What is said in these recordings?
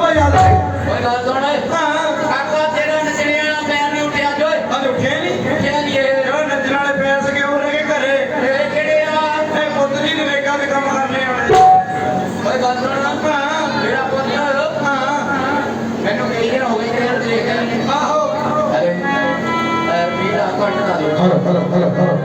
ਬਾਬਾ ਯਾਦ ਹੈ ਕੋਈ ਗੱਲ ਸੁਣ ਹਾਂ। ਕਾਕਾ ਤੇਰਾ ਨੱਚਣੇ ਵਾਲਾ ਪੈਰ ਨਹੀਂ ਉੱਠਿਆ ਜੋਏ ਹਾਂ ਉੱਠਿਆ ਨਹੀਂ? ਕਿਆ ਨਹੀਂ ਜੋ ਨੱਚਣ ਵਾਲੇ ਪੈਰ ਸਕੇ ਉਹ ਰਹਿ ਗਏ ਘਰੇ। ਤੇਰੇ ਕਿਹੜੇ ਆ? ਤੇ ਪੁੱਤ ਜੀ ਨਵੇਗਾ ਦੇ ਕੰਮ ਕਰਨੇ ਆਉਣੇ ਕੋਈ ਗੱਲ ਸੁਣ ਹਾਂ। ਮੇਰਾ ਪੁੱਤ ਹਾਂ। ਮੈਨੂੰ ਕਈ ਦਿਨ ਹੋ ਗਏ ਤੇਰੇ ਦੇਖ ਆਹੋ। ਅਰੇ ਮੇਰਾ ਕੱਟ ਨਾ ਦੇ ਹਲੋ ਹਲੋ ਹਲੋ।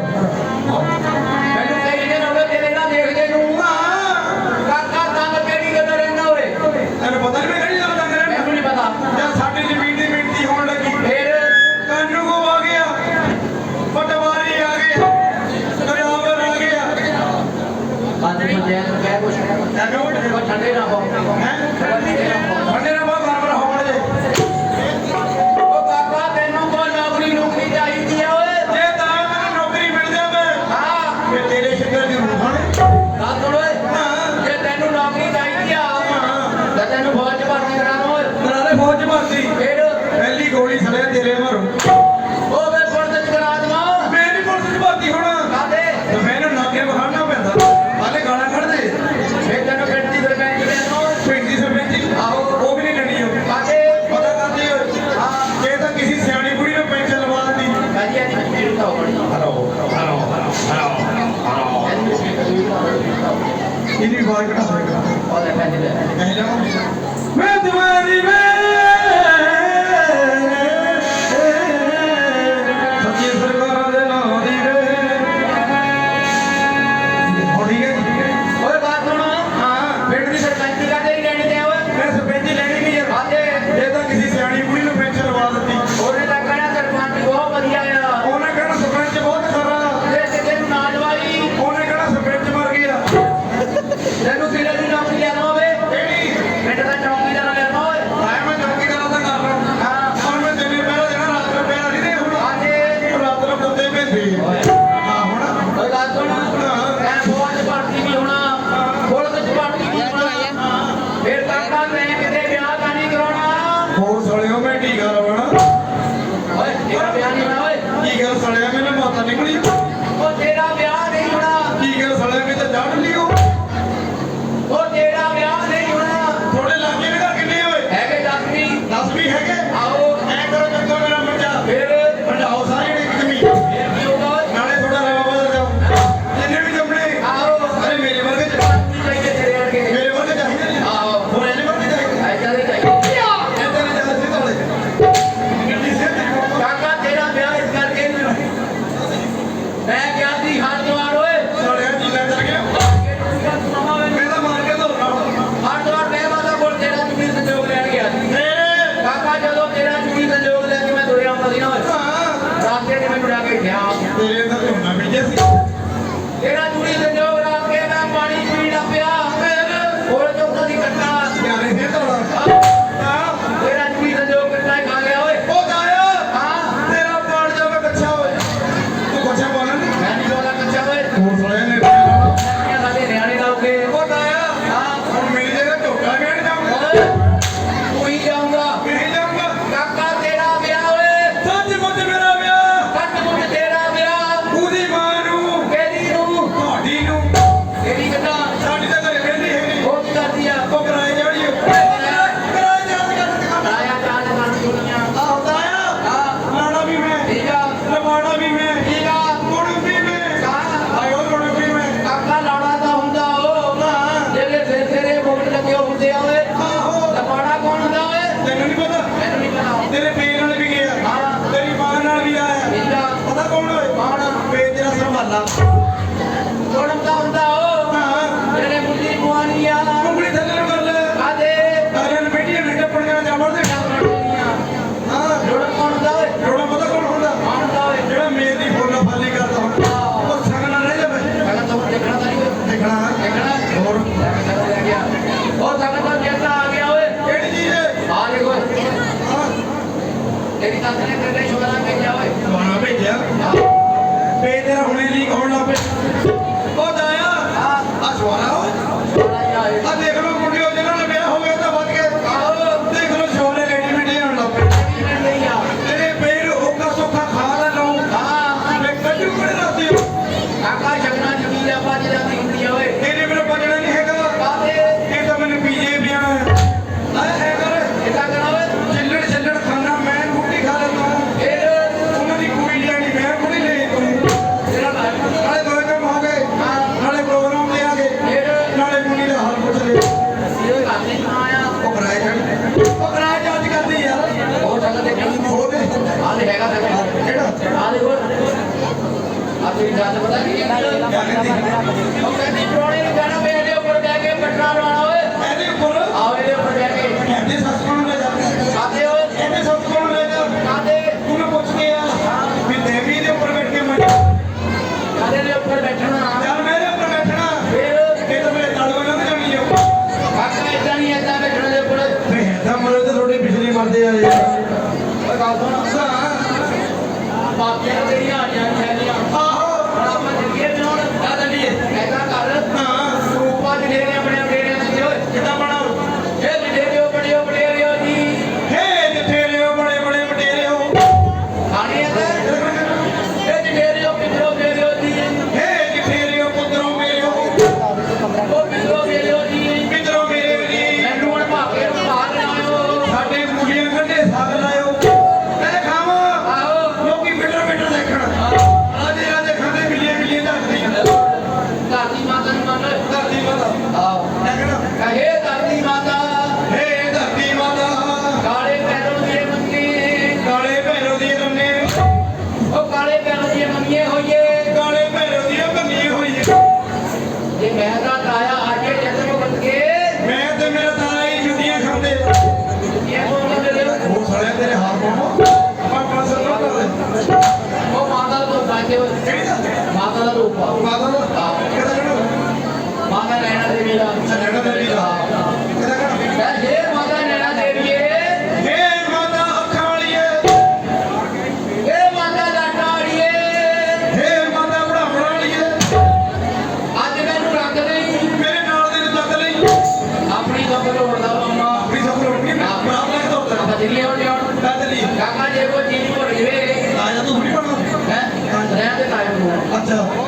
ਆ ਹੈਗਾ ਦੇਖੋ। ਕਿਹੜਾ ਆ ਦੇਖੋ। ਆ ਤੁਸੀਂ ਗੱਲ ਪਤਾ ਕੀ ਹੈ? ਉਹ ਕਹਿੰਦੀ ਪੁਰਾਣੇ ਨੂੰ ਜਾਣਾ ਪਿਆ। Dios. 감사합니다.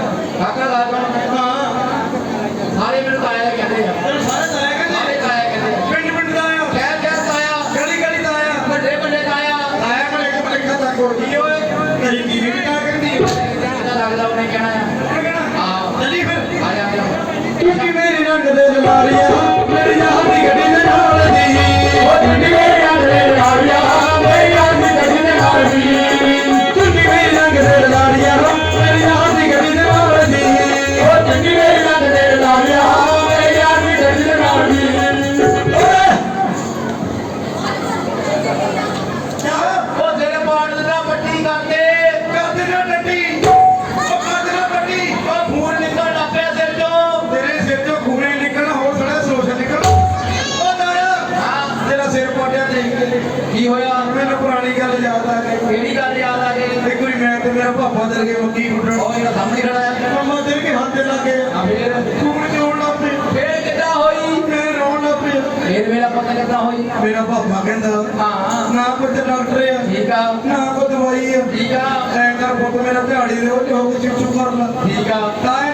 ਮੇਰਾ ਪਾਪਾ ਕਹਿੰਦਾ ਹਾਂ। ਨਾ ਕੋਈ ਤੇ ਡਾਕਟਰ ਆ ਠੀਕ ਆ। ਨਾ ਕੋਈ ਦਵਾਈ ਆ। ਠੀਕ ਆ। ਐ ਕਰ ਪੁੱਤ ਮੇਰਾ ਦਿਹਾੜੀ ਦੇ ਉਹ ਜੋ ਕੁਝ ਕਰ ਲਾ। ਠੀਕ ਆ। ਤਾਂ ਇਹ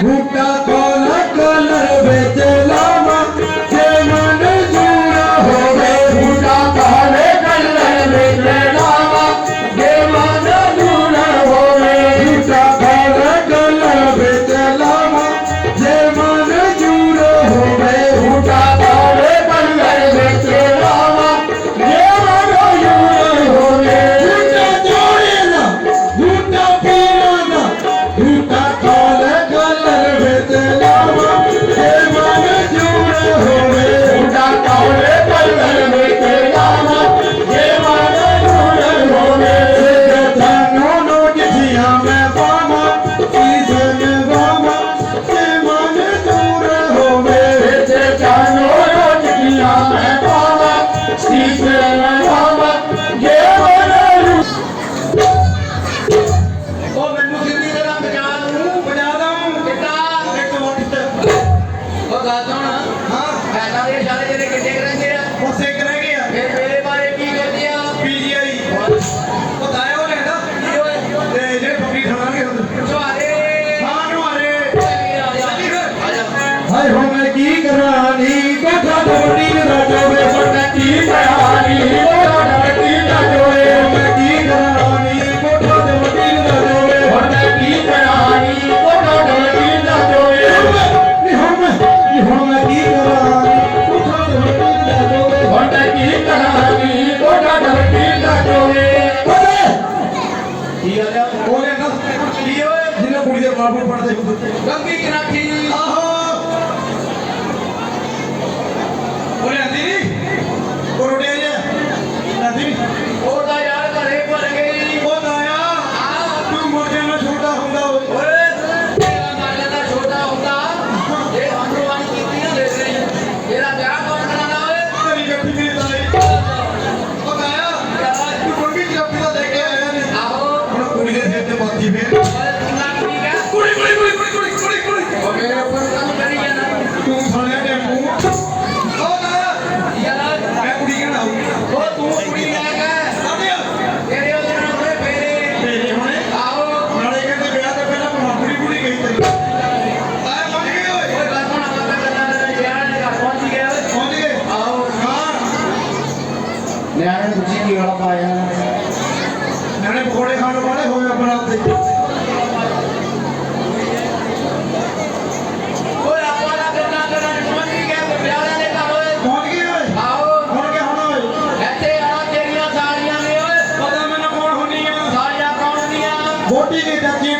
Good job. गंगे किनारे নবীকে দেখিয়ে